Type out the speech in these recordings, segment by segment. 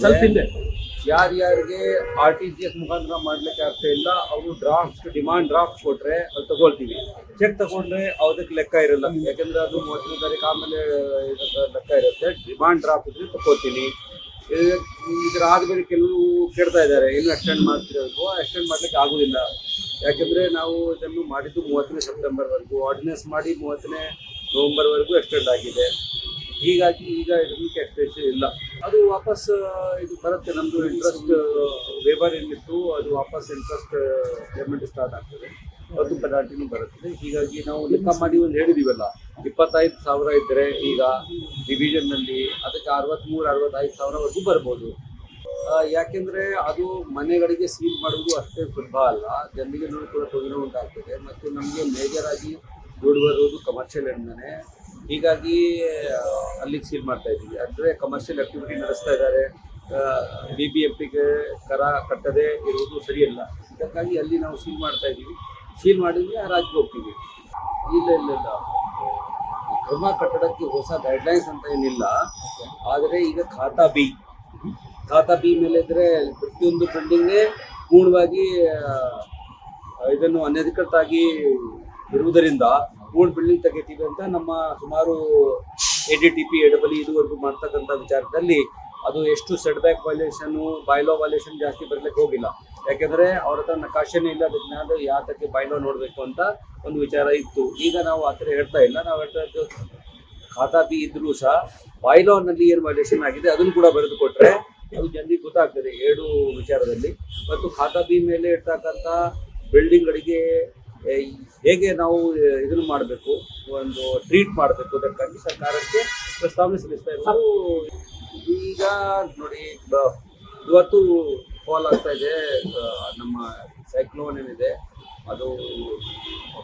ಸ್ವಲ್ಪ ಹಿಂದೆ ಯಾರ್ಯಾರಿಗೆ ಆರ್ ಟಿ ಜಿ ಎಸ್ ಮುಖಾಂತರ ಮಾಡ್ಲಿಕ್ಕೆ ಆಗ್ತಾ ಇಲ್ಲ, ಅವರು ಡ್ರಾಫ್ಟ್ ಡಿಮಾಂಡ್ ಡ್ರಾಫ್ಟ್ ಕೊಟ್ರೆ ಅದು ತಗೊಳ್ತೀವಿ. ಚೆಕ್ ತಗೊಂಡ್ರೆ ಅದಕ್ಕೆ ಲೆಕ್ಕ ಇರಲ್ಲ. ಯಾಕಂದ್ರೆ ಅದು ಮೂವತ್ತನೇ ತಾರೀಕು ಆಮೇಲೆ ಲೆಕ್ಕ ಇರುತ್ತೆ. ಡಿಮಾಂಡ್ ಡ್ರಾಫ್ಟ್ ಇದ್ರೆ ತಗೋತೀನಿ ಇದರ ಆದ್ಮೇಲೆ ಕೆಲವು ಕೇಳ್ತಾ ಇದ್ದಾರೆ. ಇನ್ನು ಎಕ್ಸ್ಟೆಂಡ್ ಮಾಡ್ತಿರೋದು ಎಕ್ಸ್ಟೆಂಡ್ ಮಾಡ್ಲಿಕ್ಕೆ ಆಗುದಿಲ್ಲ. ಯಾಕೆಂದ್ರೆ ನಾವು ಇದನ್ನು ಮಾಡಿದ್ದು ಮೂವತ್ತನೇ ಸೆಪ್ಟೆಂಬರ್ವರೆಗೂ ಆರ್ಡಿನೆನ್ಸ್ ಮಾಡಿ ಮೂವತ್ತನೇ ನವೆಂಬರ್ವರೆಗೂ ಎಕ್ಸ್ಟೆಂಡ್ ಆಗಿದೆ. ಹೀಗಾಗಿ ಈಗ ಇದಕ್ಕೆ ಎಕ್ಸ್ಟೆನ್ಷನ್ ಇಲ್ಲ. ಅದು ವಾಪಸ್ ಇದು ಬರುತ್ತೆ. ನಮ್ದು ಇಂಟ್ರೆಸ್ಟ್ ವೇಬರ್ ಏನಿತ್ತು, ಅದು ವಾಪಸ್ ಇಂಟ್ರೆಸ್ಟ್ ಪೇಮೆಂಟ್ ಸ್ಟಾರ್ಟ್ ಆಗ್ತದೆ. ಅದು ಪೆನಾಲ್ಟಿನೂ ಬರುತ್ತದೆ. ಹೀಗಾಗಿ ನಾವು ಲೆಕ್ಕ ಮಾಡಿ ಒಂದು ಹೇಳಿದೀವಲ್ಲ, ಇಪ್ಪತ್ತೈದು ಸಾವಿರ ಇದ್ದರೆ ಈಗ ಡಿವಿಷನ್ನಲ್ಲಿ ಅದಕ್ಕೆ ಅರವತ್ಮೂರು, ಅರವತ್ತೈದು ಸಾವಿರವರೆಗೂ ಬರ್ಬೋದು. ಯಾಕೆಂದರೆ ಅದು ಮನೆಗಳಿಗೆ ಸೀಲ್ ಮಾಡುವುದು ಅಷ್ಟೇ ಸುಲಭ ಅಲ್ಲ. ಜನರಿಗೆ ಕೂಡ ತೊಂದರೆ ಉಂಟಾಗ್ತದೆ. ಮತ್ತು ನಮಗೆ ಮೇಜರ್ ಆಗಿ ದುಡ್ಡು ಬರುವುದು ಕಮರ್ಷಿಯಲ್ ಎಂದನೆ ಹೀಗಾಗಿ ಅಲ್ಲಿಗೆ ಸೀಲ್ ಮಾಡ್ತಾ ಇದ್ದೀವಿ. ಅಂದರೆ ಕಮರ್ಷಿಯಲ್ ಆಕ್ಟಿವಿಟಿ ನಡೆಸ್ತಾ ಇದ್ದಾರೆ. ಬಿ ಬಿ ಎಂ ಪಿಗೆ ಕರ ಕಟ್ಟದೆ ಇರುವುದು ಸರಿಯಲ್ಲ. ಇದಕ್ಕಾಗಿ ಅಲ್ಲಿ ನಾವು ಸೀಲ್ ಮಾಡ್ತಾ ಇದ್ದೀವಿ. ಸೀಲ್ ಆ ರಾಜ್ಯಕ್ಕೆ ಹೋಗ್ತೀವಿ. ಇಲ್ಲ ಇಲ್ಲ ಇಲ್ಲ. ಕ್ರಮ ಕಟ್ಟಡಕ್ಕೆ ಹೊಸ ಗೈಡ್ಲೈನ್ಸ್ ಅಂತ ಏನಿಲ್ಲ. ಆದರೆ ಈಗ ಖಾತಾ ಬಿ. ಖಾತಾ ಬಿ ಮೇಲೆ ಇದ್ದರೆ ಪ್ರತಿಯೊಂದು ಬಿಲ್ಡಿಂಗೇ ಪೂರ್ಣವಾಗಿ ಇದನ್ನು ಅನಧಿಕೃತ ಆಗಿ ಇರುವುದರಿಂದ ಪೂರ್ಣ ಬಿಲ್ಡಿಂಗ್ ತೆಗಿತೀವಿ ಅಂತ ನಮ್ಮ ಸುಮಾರು ಎ ಡಿ ಟಿ ಪಿ ಎಡಬಲಿ ಇದುವರೆಗೂ ಮಾಡ್ತಕ್ಕಂಥ ವಿಚಾರದಲ್ಲಿ ಅದು ಎಷ್ಟು ಸೆಟ್ ಬ್ಯಾಕ್ ವಾಲ್ಯೂಷನು ಬಾಯ್ಲೋ ವಾಲ್ಯೂಷನ್ ಜಾಸ್ತಿ ಬರಲಿಕ್ಕೆ ಹೋಗಿಲ್ಲ. ಯಾಕೆಂದರೆ ಅವ್ರ ಹತ್ರ ನಕಾಶೆನೇ ಇಲ್ಲ, ಅದಕ್ಕೆ ಯಾತಕ್ಕೆ ಬಾಯ್ಲೋ ನೋಡಬೇಕು ಅಂತ ಒಂದು ವಿಚಾರ ಇತ್ತು. ಈಗ ನಾವು ಆ ಥರ ಹೇಳ್ತಾ ಇಲ್ಲ. ನಾವು ಹೇಳ್ತಾ ಇದ್ದು ಖಾತಾ ಬಿ ಇದ್ರೂ ಸಹ ಬಾಯ್ಲೋನಲ್ಲಿ ಏನು ವೈಲೇಷನ್ ಆಗಿದೆ ಅದನ್ನು ಕೂಡ ಬರೆದು ಕೊಟ್ರೆ ಅದು ಜನರಿಗೆ ಗೊತ್ತಾಗ್ತದೆ ಏಳು ವಿಚಾರದಲ್ಲಿ. ಮತ್ತು ಖಾತಾ ಬಿ ಮೇಲೆ ಇರ್ತಕ್ಕಂಥ ಬಿಲ್ಡಿಂಗ್ಗಳಿಗೆ ಹೇಗೆ ನಾವು ಇದನ್ನು ಮಾಡಬೇಕು, ಒಂದು ಟ್ರೀಟ್ ಮಾಡಬೇಕು ಅದಕ್ಕಾಗಿ ಸರ್ಕಾರಕ್ಕೆ ಪ್ರಸ್ತಾವನೆ ಸಲ್ಲಿಸ್ತಾ ಇರೋದು. ಈಗ ನೋಡಿ ಇವತ್ತು ಫಾಲ್ ಆಗ್ತಾ ಇದೆ ನಮ್ಮ ಸೈಕ್ಲೋನ್ ಏನಿದೆ, ಅದು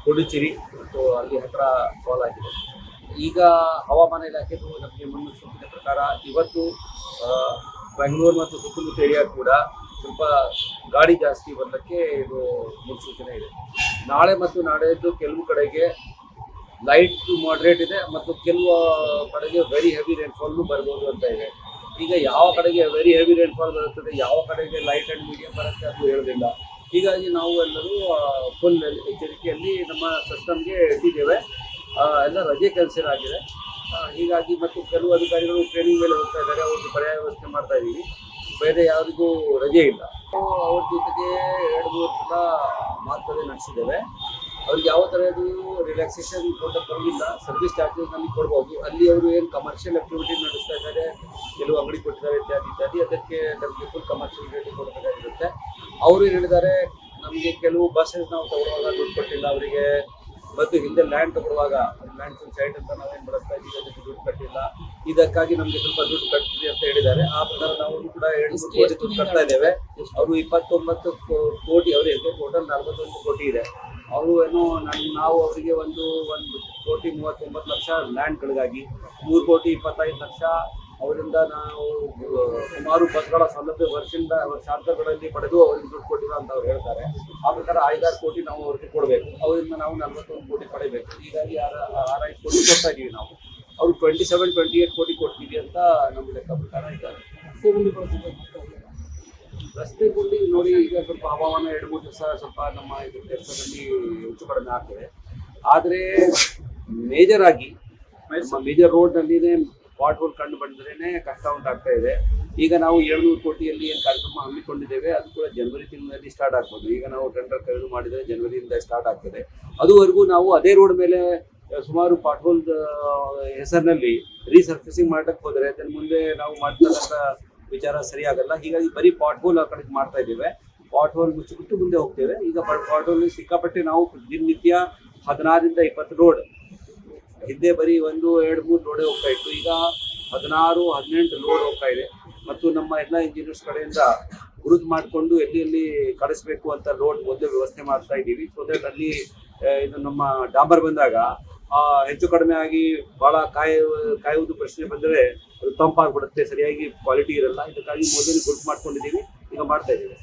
ಪುಡುಚೇರಿ ಮತ್ತು ಅಲ್ಲಿ ಹತ್ರ ಫಾಲ್ ಆಗಿದೆ. ಈಗ ಹವಾಮಾನ ಇಲಾಖೆದು ನಮಗೆ ಮುನ್ಸೂಚನೆ ಪ್ರಕಾರ ಇವತ್ತು ಬೆಂಗಳೂರು ಮತ್ತು ಸುತ್ತಮುತ್ತ ಏರಿಯಾ ಕೂಡ ಸ್ವಲ್ಪ ಗಾಡಿ ಜಾಸ್ತಿ ಬರಲಿಕ್ಕೆ ಇದು ಮುನ್ಸೂಚನೆ ಇದೆ. ನಾಳೆ ಮತ್ತು ನಾಳೆದ್ದು ಕೆಲವು ಕಡೆಗೆ ಲೈಟ್ ಮಾಡ್ರೇಟ್ ಇದೆ ಮತ್ತು ಕೆಲವು ಕಡೆಗೆ ವೆರಿ ಹೆವಿ ರೈನ್ಫಾಲ್ನು ಬರ್ಬೋದು ಅಂತ ಇದೆ. ಈಗ ಯಾವ ಕಡೆಗೆ ವೆರಿ ಹೆವಿ ರೈನ್ಫಾಲ್ ಬರುತ್ತದೆ, ಯಾವ ಕಡೆಗೆ ಲೈಟ್ ಆ್ಯಂಡ್ ಮೀಡಿಯಂ ಬರುತ್ತೆ ಅದು ಹೇಳೋದಿಲ್ಲ. ಹೀಗಾಗಿ ನಾವು ಎಲ್ಲರೂ ಫುಲ್ ಎಚ್ಚರಿಕೆಯಲ್ಲಿ ನಮ್ಮ ಸಿಸ್ಟಮ್ಗೆ ಇಟ್ಟಿದ್ದೇವೆ. ಎಲ್ಲ ರಜೆ ಕೆಲಸ ಆಗಿದೆ. ಹೀಗಾಗಿ ಮತ್ತು ಕೆಲವು ಅಧಿಕಾರಿಗಳು ಟ್ರೈನಿಂಗ್ ಮೇಲೆ ಹೋಗ್ತಾ ಇದ್ದಾರೆ, ಅವ್ರಿಗೆ ಪರ್ಯಾಯ ವ್ಯವಸ್ಥೆ ಮಾಡ್ತಾ ಇದ್ದೀವಿ. ಬೇರೆ ಯಾರಿಗೂ ರಜೆ ಇಲ್ಲ. ಅವ್ರ ಜೊತೆಗೆ ಎರಡು ಮೂರು ಸಲ ಮಾತುಕತೆ ನಡೆಸಿದ್ದೇವೆ. ಅವ್ರಿಗೆ ಯಾವ ಥರದ್ದು ರಿಲ್ಯಾಕ್ಸೇಷನ್ ಕೊಡೋಕ್ಕೆ ಬರೋದಿಲ್ಲ ಸರ್ವಿಸ್ ಚಾರ್ಜಸ್ ನಮಗೆ ಕೊಡ್ಬೋದು. ಅಲ್ಲಿ ಅವರು ಏನು ಕಮರ್ಷಿಯಲ್ ಆಕ್ಟಿವಿಟಿ ನಡೆಸ್ತಾ ಇದ್ದಾರೆ, ಕೆಲವು ಅಂಗಡಿ ಕೊಟ್ಟಿದ್ದಾರೆ ಇತ್ಯಾದಿ ಇತ್ಯಾದಿ, ಅದಕ್ಕೆ ನಮಗೆ ಫುಲ್ ಕಮರ್ಷಿಯಲ್ ರೇಟ್ ಕೊಡಬೇಕಾಗಿರುತ್ತೆ. ಅವರು ಹೇಳಿದ್ದಾರೆ, ನಮಗೆ ಕೆಲವು ಬಸ್ಸಸ್ ನಾವು ತಗೊಳ್ಳುವಾಗ ದುಡ್ಡು ಕೊಟ್ಟಿಲ್ಲ, ಅವರಿಗೆ ಮತ್ತು ಹಿಂದೆ ಲ್ಯಾಂಡ್ ತಗೊಳ್ಳುವಾಗ ಲ್ಯಾಂಡ್ ಸೈಟ್ ಅಂತ ನಾವೇನು ಬಳಸ್ತಾ ಇದ್ದೀವಿ, ಅದಕ್ಕೆ ದುಡ್ಡು ಕಟ್ಟಿಲ್ಲ. ಇದಕ್ಕಾಗಿ ನಮಗೆ ಸ್ವಲ್ಪ ದುಡ್ಡು ಕಟ್ತೀವಿ ಅಂತ ಹೇಳಿದ್ದಾರೆ. ಆ ಪ್ರಕಾರ ನಾವು ಕೂಡ ಎರಡು ಕೋಟಿ ದುಡ್ಡು ಕಟ್ತಾ ಇದ್ದೇವೆ. ಅವರು ಇಪ್ಪತ್ತೊಂಬತ್ತು ಕೋಟಿ ಅವರಿಗೆ ಟೋಟಲ್ ನಲವತ್ತೊಂದು ಕೋಟಿ ಇದೆ. ಅವರು ಏನೋ ನಾವು ಅವರಿಗೆ ಒಂದು ಒಂದು ಕೋಟಿ ಮೂವತ್ತೊಂಬತ್ತು ಲಕ್ಷ ಲ್ಯಾಂಡ್ಗಳಿಗಾಗಿ ಮೂರು ಕೋಟಿ ಇಪ್ಪತ್ತೈದು ಲಕ್ಷ ಅವರಿಂದ ನಾವು ಸುಮಾರು ಬಸ್ಗಳ ಸೌಲಭ್ಯ ವರ್ಷದಿಂದ ವರ್ಷಾಂತರಗಳಲ್ಲಿ ಪಡೆದು ಅವರಿಗೆ ದುಡ್ಡು ಕೊಟ್ಟಿಲ್ಲ ಅಂತ ಅವ್ರು ಹೇಳ್ತಾರೆ. ಆ ಪ್ರಕಾರ ಐದಾರು ಕೋಟಿ ನಾವು ಅವ್ರಿಗೆ ಕೊಡಬೇಕು. ಅವರಿಂದ ನಾವು ನಲ್ವತ್ತೊಂದು ಕೋಟಿ ಪಡೆಯಬೇಕು. ಹೀಗಾಗಿ ಆರ, ಆರೈದು ಕೋಟಿ ಕೊಡ್ತಾ ಇದ್ದೀವಿ ನಾವು. ಅವರು ಟ್ವೆಂಟಿ ಸೆವೆನ್ ಟ್ವೆಂಟಿ ಏಟ್ ಕೋಟಿ ಕೊಡ್ತೀವಿ ಅಂತ ನಮ್ಮ ಲೆಕ್ಕ ಪ್ರಕಾರ ಇದ್ದಾರೆ ರಸ್ತೆ ಗುಂಡಿ ನೋಡಿ ಈಗ ಸ್ವಲ್ಪ ಹವಾಮಾನ ಎರಡು, ಮೂರು ದಿವಸ ಸ್ವಲ್ಪ ನಮ್ಮ ಇದು ಕೆಲಸದಲ್ಲಿ ಹೆಚ್ಚು ಕಡಿಮೆ ಆಗ್ತದೆ. ಆದರೆ ಮೇಜರ್ ಆಗಿ ಮೇಜರ್ ರೋಡ್ ನಲ್ಲಿನೇ ಪಾಟ್ ಹೋಲ್ ಕಂಡು ಬಂದ್ರೇನೆ ಕಷ್ಟ ಉಂಟಾಗ್ತಾ ಇದೆ. ಈಗ ನಾವು ಏಳ್ನೂರು ಕೋಟಿಯಲ್ಲಿ ಏನು ಕಾರ್ಯಕ್ರಮ ಹಮ್ಮಿಕೊಂಡಿದ್ದೇವೆ, ಅದು ಕೂಡ ಜನವರಿ ತಿಂಗಳಲ್ಲಿ ಸ್ಟಾರ್ಟ್ ಆಗ್ಬೋದು. ಈಗ ನಾವು ಟೆಂಡರ್ ಕರೆದು ಮಾಡಿದರೆ ಜನವರಿಯಿಂದ ಸ್ಟಾರ್ಟ್ ಆಗ್ತದೆ. ಅದುವರೆಗೂ ನಾವು ಅದೇ ರೋಡ್ ಮೇಲೆ ಸುಮಾರು ಪಾಟ್ ಹೋಲ್ ಹೆಸರಿನಲ್ಲಿ ರೀಸರ್ಫೇಸಿಂಗ್ ಮಾಡಕ್ಕೆ ಹೋದರೆ ಅದನ್ನ ಮುಂದೆ ನಾವು ಮಾಡ್ತಕ್ಕಂಥ ವಿಚಾರ ಸರಿಯಾಗಲ್ಲ. ಹೀಗಾಗಿ ಬರೀ ಪಾಟ್ ಹೋಲ್ ಆ ಕಡೆ ಮಾಡ್ತಾ ಇದ್ದೇವೆ. ಪಾಟ್ ಹೋಲ್ ಮುಚ್ಚಿಬಿಟ್ಟು ಮುಂದೆ ಹೋಗ್ತೇವೆ. ಈಗ ಪಾಟ್ ಹೋಲ್ ಸಿಕ್ಕಾಪಟ್ಟೆ ನಾವು ದಿನನಿತ್ಯ ಹದಿನಾರರಿಂದ ಇಪ್ಪತ್ತು ರೋಡ್ ಹಿಂದೆ ಬರೀ ಒಂದು ಎರಡು ಮೂರು ಲೋಡೇ ಹೋಗ್ತಾ ಇತ್ತು ಈಗ ಹದಿನಾರು ಹದಿನೆಂಟು ಲೋಡ್ ಹೋಗ್ತಾ ಇದೆ ಮತ್ತು ನಮ್ಮ ಎಲ್ಲ ಇಂಜಿನಿಯರ್ಸ್ ಕಡೆಯಿಂದ ಗುರುತು ಮಾಡಿಕೊಂಡು ಎಲ್ಲಿ ಎಲ್ಲಿ ಕಳಿಸ್ಬೇಕು ಅಂತ ಲೋಡ್ ಮೊದಲು ವ್ಯವಸ್ಥೆ ಮಾಡ್ತಾ ಇದ್ದೀವಿ ಸೊ ದಟ್ ಅಲ್ಲಿ ಇದು ನಮ್ಮ ಡಾಂಬರ್ ಬಂದಾಗ ಹೆಚ್ಚು ಕಡಿಮೆ ಆಗಿ ಬಹಳ ಕಾಯ ಕಾಯುವುದು ಪ್ರಶ್ನೆ ಬಂದರೆ ಅದು ತಂಪಾಗ್ಬಿಡುತ್ತೆ ಸರಿಯಾಗಿ ಕ್ವಾಲಿಟಿ ಇರಲ್ಲ ಇದಕ್ಕಾಗಿ ಮೊದಲು ಗುರುತು ಮಾಡ್ಕೊಂಡಿದ್ದೀವಿ ಈಗ ಮಾಡ್ತಾ ಇದ್ದೀವಿ